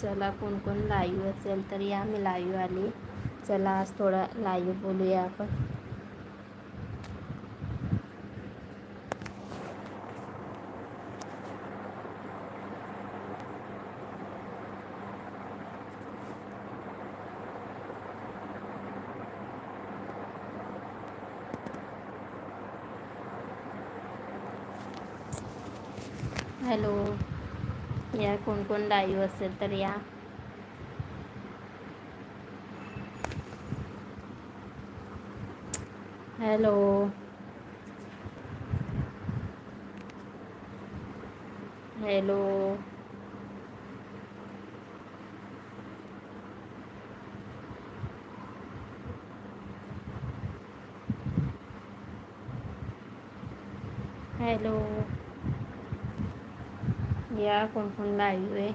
चला कोण कोण लाईव्ह असेल तर या मी लाईव्ह आली. चला आज थोडा लाईव्ह बोलूया आपण. हॅलो. या कोण कोण लाईव्ह असेल तर या. हॅलो. हॅलो. हॅलो. या कोण कोण आयू आहे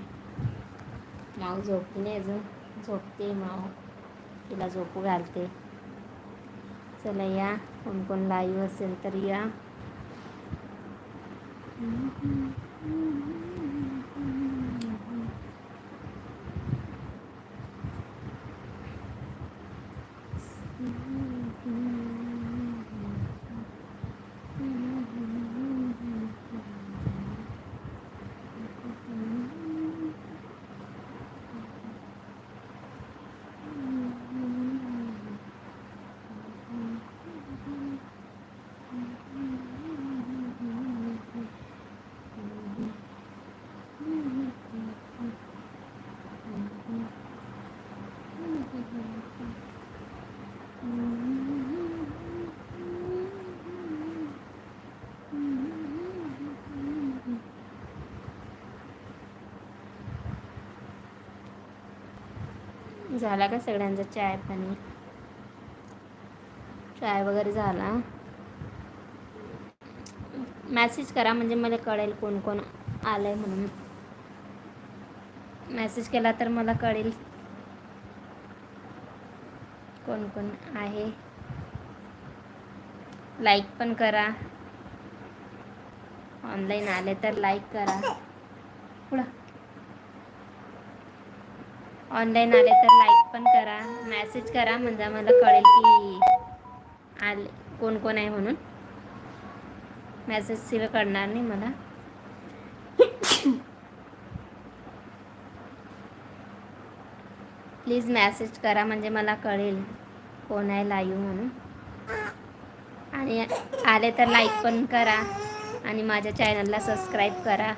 माव झोपली नाही अजून. झोपते माव तिला झोपू घालते. चला या. कोण कोण लाईव्ह असेल तर या. झाला का सगळ्यांचा चाय पाणी? चाय वगैरे झाला. मॅसेज करा म्हणजे मला कळेल कोण कोण आलं आहे म्हणून. मॅसेज केला तर मला कळेल कोण कोण आहे. लाईक पण करा. ऑनलाईन आले तर लाईक करा. पुढं. ऑनलाईन आले तर लाईक पण करा मॅसेज करा म्हणजे मला कळेल की आले कोण कोण आहे म्हणून. मॅसेज शिवाय कळणार नाही मला. प्लीज मॅसेज करा म्हणजे मला कळेल कोण आहे लाईव्ह म्हणून. आणि आले तर लाईक पण करा आणि माझ्या चॅनलला सबस्क्राईब करा.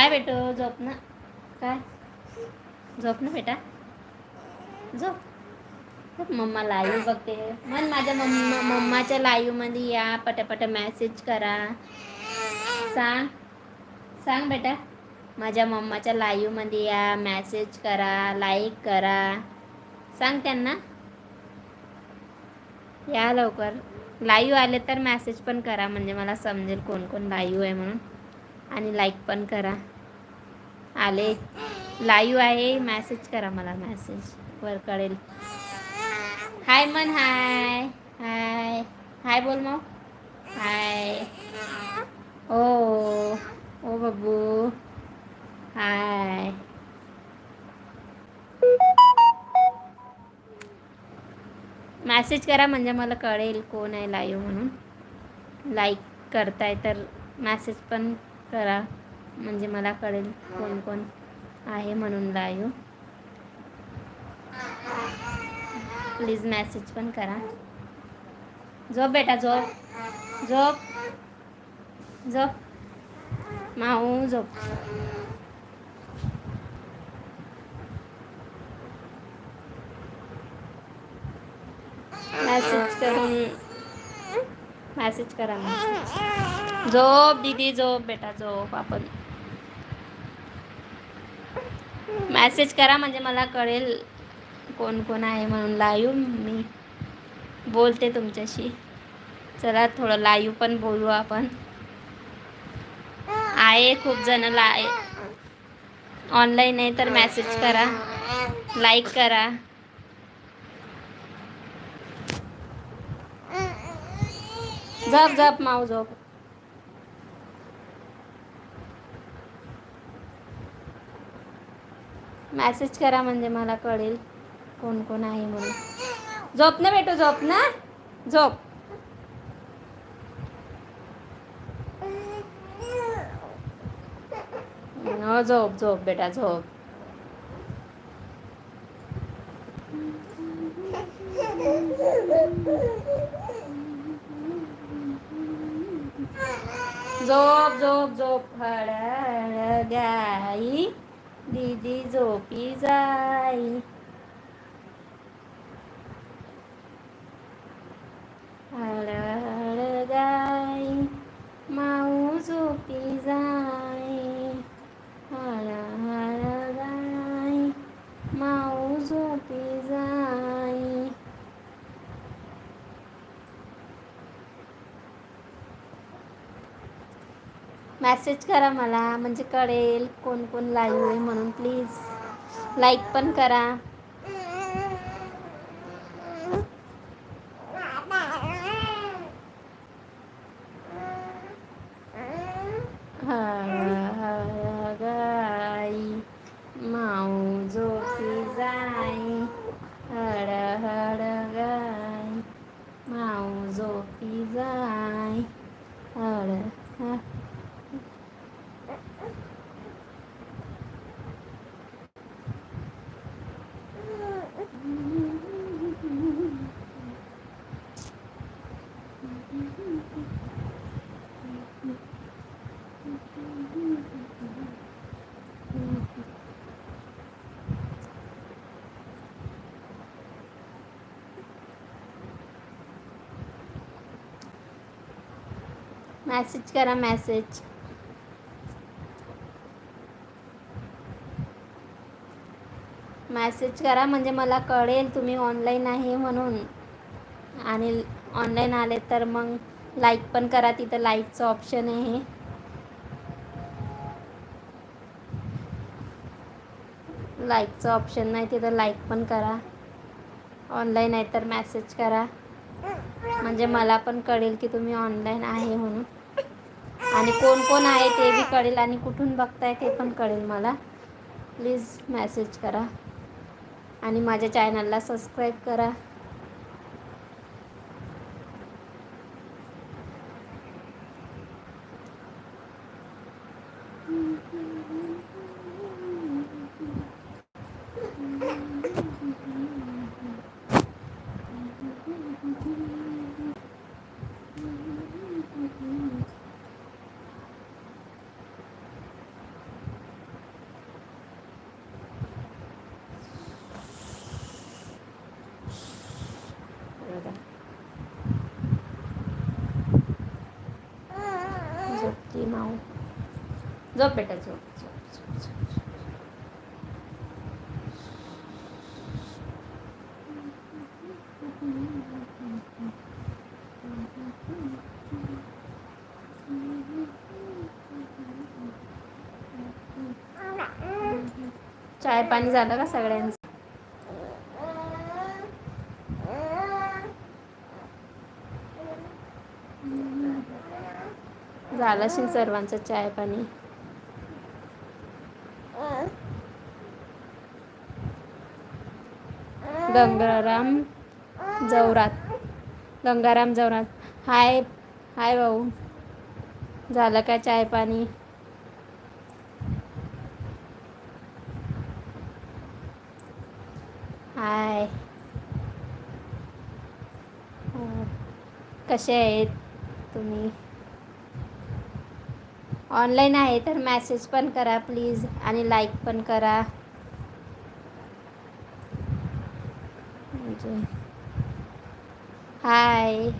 काय बेटो? झोप ना. काय? झोप ना बेटा. झोप. मम्मा लाईव्ह बघते. मन माझ्या मम्मा मम्माच्या लाईव्हमध्ये या. पटापट मॅसेज करा. सांग. सांग बेटा. माझ्या मम्माच्या लाईव्हमध्ये या. मॅसेज करा. लाईक करा. सांग त्यांना. या लवकर. लाईव्ह आले तर मॅसेज पण करा. म्हणजे मला समजेल कोण कोण लाईव्ह आहे म्हणून. आणि लाईक पण करा. आले. लाईव्ह आहे. मॅसेज करा मला मॅसेज वर कळेल. हाय मन हाय हाय हाय बोल मग. हाय ओ ओ बब्बू हाय मॅसेज करा म्हणजे मला कळेल कोण आहे लाईव्ह म्हणून. लाईक करताय तर मॅसेज पण करा. म्हणजे मला कळेल कोण कोण आहे म्हणून लाईव्ह प्लीज मॅसेज पण करा. झोप बेटा झोप. झोप. झोप. माऊ झोप. मॅसेज करून मॅसेज करा. मॅसेज झोप दीदी झोप बेटा झोप. आपण मॅसेज करा म्हणजे मला कळेल कोण कोण आहे म्हणून लाईव्ह मी. बोलते तुमच्याशी. चला थोडं लाईव्ह पण बोलू आपण. आहे खूप जण लाय ऑनलाईन आहे तर मॅसेज करा. लाईक करा. झप झप माऊ झोप. मॅसेज करा म्हणजे मला कळेल कोण कोण आहे म्हणून. झोप ना बेटू झोप ना. झोप. हो झोप झोप बेटा झोप. झोप झोप झोप. हळ हळ गाई दीदी झोपी जाई हळ हळ गाई माऊ झोपी जाई हळ हळ गाई माऊ झोपी जाई मॅसेज करा मला. म्हणजे कळेल कोण कोण लाईव्ह आहे म्हणून. प्लीज लाईक पण करा हळ हळ गाई माऊ झोपी जाई हळ हळ गाई माऊ झोपी जाई हळ हळ मॅसेज करा मॅसेज मॅसेज करा म्हणजे मला कळेल तुम्ही ऑनलाईन आहे म्हणून. आणि ऑनलाईन आले तर मग लाईक पण करा तिथं लाईकचं ऑप्शन आहे. लाईकचं ऑप्शन नाही तिथं लाईक पण करा. ऑनलाईन आहे तर मॅसेज करा. म्हणजे मला पण कळेल की तुम्ही ऑनलाईन आहे म्हणून. आणि कोण कोण आहे ते बी कळेल आणि कुठून बघताय ते पण कळेल मला. प्लीज मॅसेज करा. आणि माझ्या चॅनलला सबस्क्राईब करा बघा. झोपती माऊ झोप बेटा झोप झोप झोप चाय पाणी झालं का सगळ्यांचं? झालं असेल सर्वांचं चाय पाणी. गंगाराम जवरात. गंगाराम जवरात. हाय हाय भाऊ. झालं काय चाय पाणी? हाय. कसे आहेत तुम्ही? ऑनलाईन आहे तर मॅसेज पण करा प्लीज आणि लाईक पण करा. म्हणजे हाय.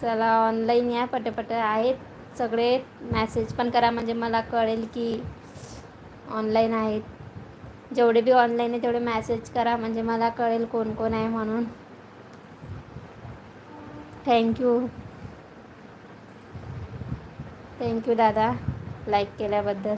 चला ऑनलाईन या पटपट आहेत. सगळे मॅसेज पण करा म्हणजे मला कळेल की ऑनलाईन आहेत. जेवढे बी ऑनलाईन आहे तेवढे मॅसेज करा म्हणजे मला कळेल कोण कोण आहे म्हणून. थँक्यू थँक्यू दादा. लाईक केल्याबद्दल.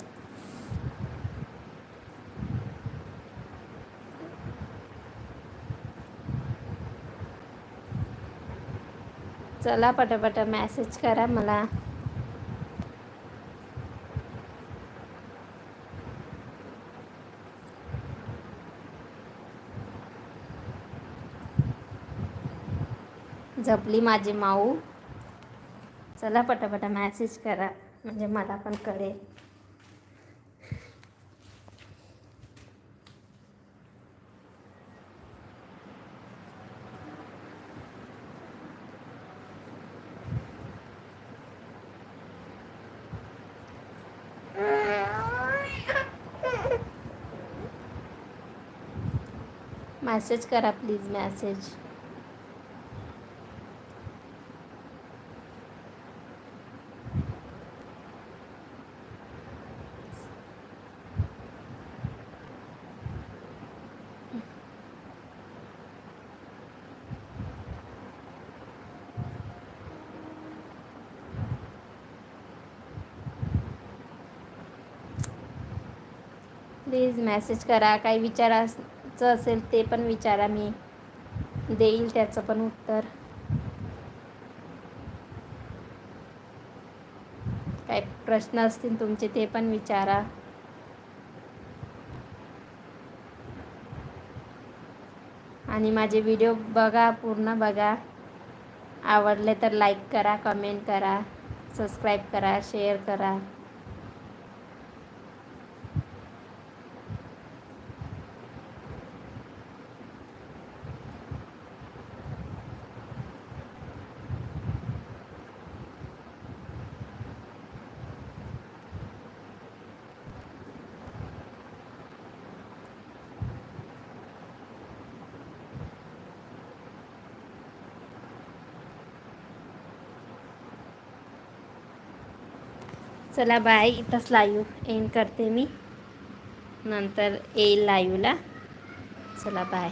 चला पटापट मॅसेज करा मला. जपली माझी माऊ. चला पटापटा मॅसेज करा म्हणजे मला पण कळेल. मॅसेज करा प्लीज़ मॅसेज. प्लीज़ मॅसेज करा काही विचारायचं असेल ते पण विचारा मी. देईल त्याचं पण उत्तर. काही प्रश्न असतील तुमचे ते पण विचारा. आणि माझे व्हिडिओ बघा पूर्ण बघा. आवडले तर लाईक करा कमेंट करा सबस्क्राईब करा शेअर करा. चला बाय इथंच लाईव्ह एंड करते मी. नंतर येईल लाईव्हला चला बाय.